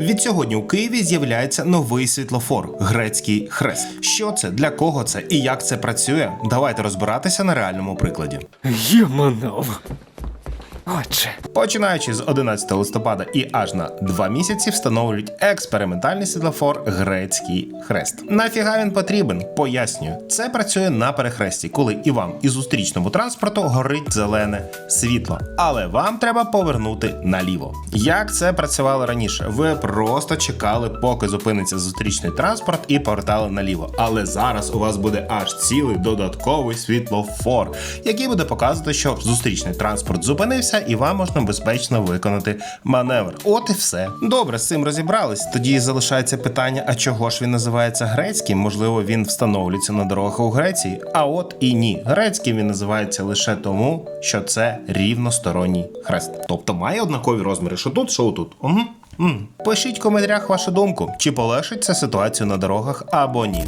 Відсьогодні у Києві з'являється новий світлофор грецький хрест. Що це, для кого це і як це працює? Давайте розбиратися на реальному прикладі. Єманов. Отже, Починаючи з 11 листопада і аж на два місяці встановлюють експериментальний світлофор грецький хрест. Нафіга він потрібен? Пояснюю, це працює на перехресті, коли і вам, і зустрічному транспорту горить зелене світло, але вам треба повернути наліво. Як це працювало раніше? Ви просто чекали, поки зупиниться зустрічний транспорт, і повертали наліво. Але зараз у вас буде аж цілий додатковий світлофор, який буде показувати, що зустрічний транспорт зупинився, і вам можна безпечно виконати маневр. От і все. Добре, з цим розібрались. Тоді залишається питання: а чого ж він називається грецьким? Можливо, він встановлюється на дорогах у Греції. А от і ні. Грецьким він називається лише тому, що це рівносторонній хрест. Тобто має однакові розміри, що тут, що тут. Угу. Пишіть в коментарях вашу думку, чи полегшить це ситуацію на дорогах або ні.